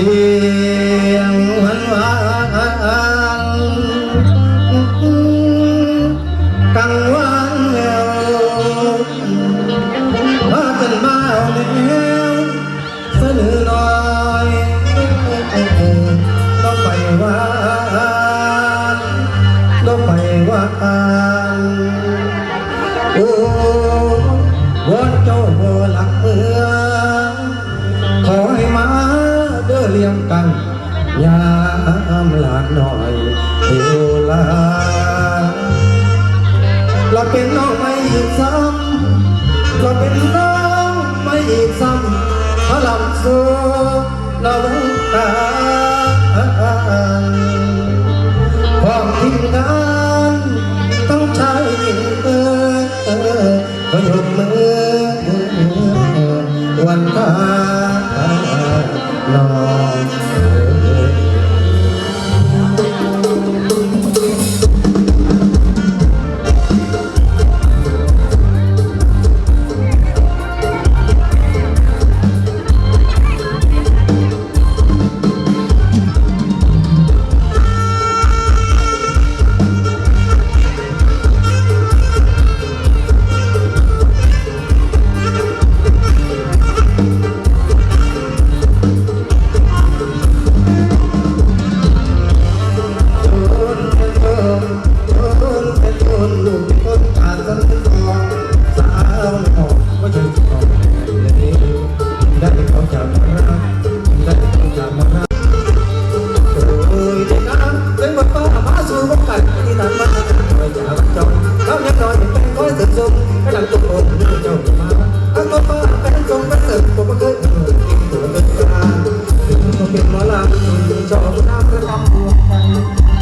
สีงวานหวานกังวานแล้วมาจนมาแล้วเสนอน้อยต้ไปวานต้ไปวานโอ้วนเจ้าหัหลักเมือง รียงกันยามหลานหน่อยเทวลาเราเป็นน้องไม่อีกซ้ำเราเป็นน้องไม่อีกซ้ำพระลำสูเราลงตาความทิ้นั้นต้องใช้เออเออพยมมือ จอดหน้าประจำตัวไป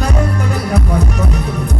لا يستمر قد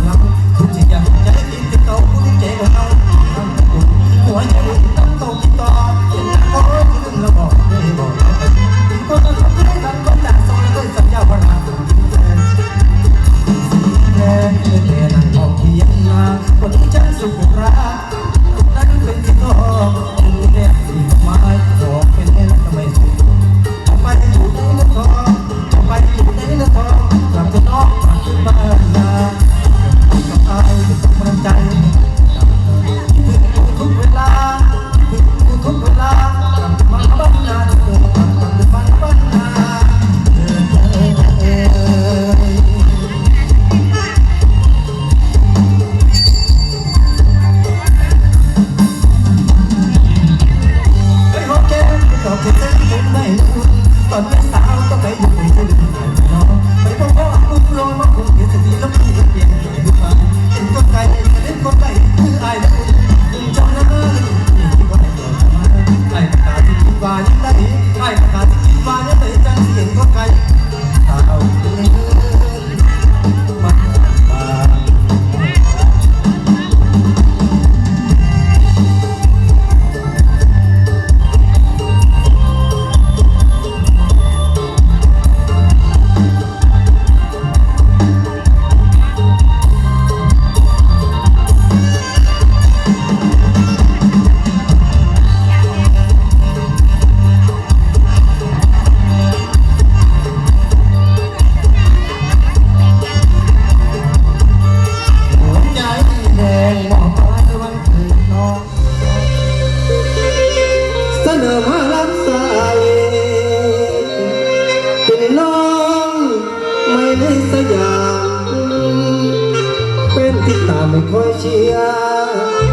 ที่ตามไม่ค่อยเชียร์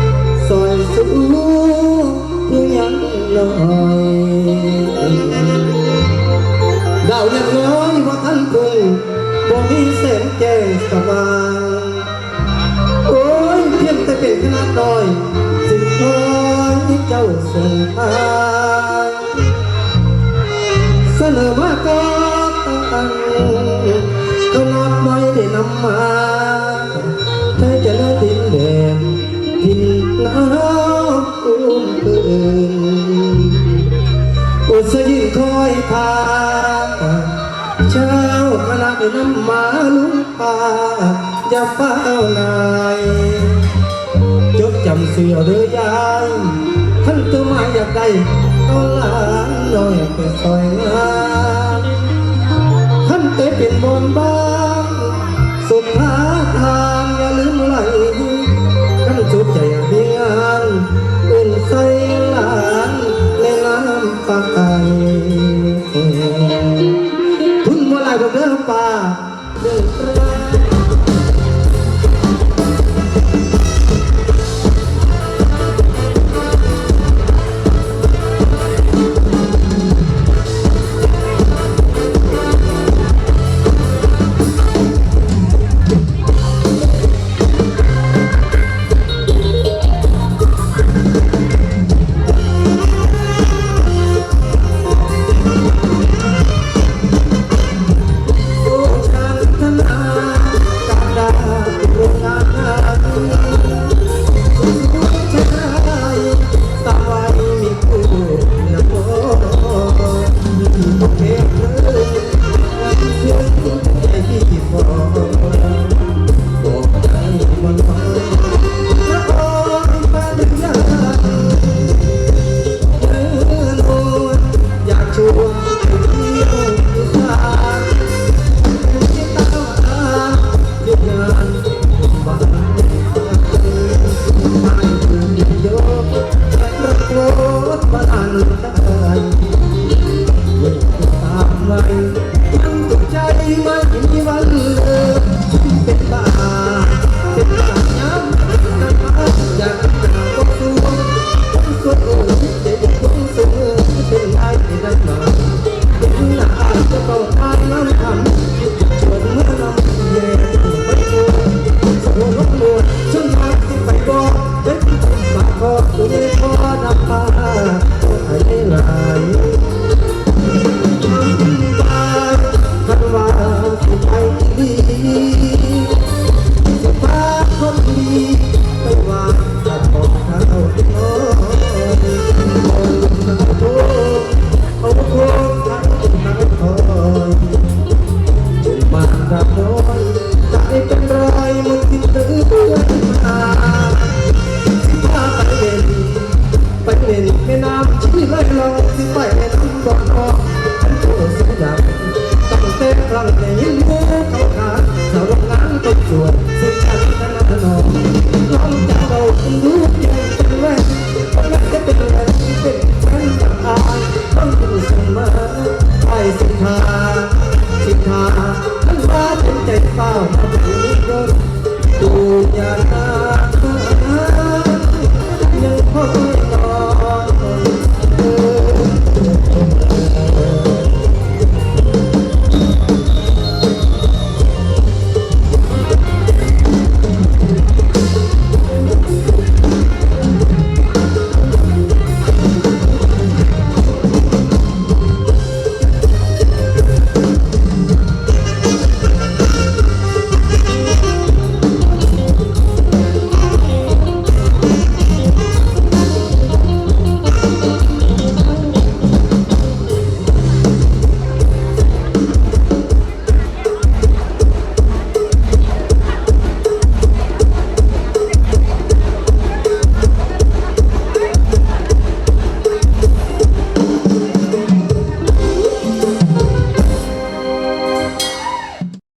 ซอยสู้เพียงยังน้อยดาวยังน้อยว่าท่านคงบ่มีแสงแจ้งสว่างโอ้ยเพียงแต่เป็นขนาดน้อยสิ่งน้อยที่เจ้าส่งมาเสนอมาก็ตั้งขนาดไม่ได้นำมา อยทาเช้าขณะได้ำมาลุงป่าอย่าเฝ้านายจดจำเสือเรือยายท่านตัวมาอยากได้ก็ลานน้อยไปซอยงานท่านเตเป็นบนบ้านสุดท้าท Amen. ใจเฝ้าทำให้ลุกรนดูยาหน้า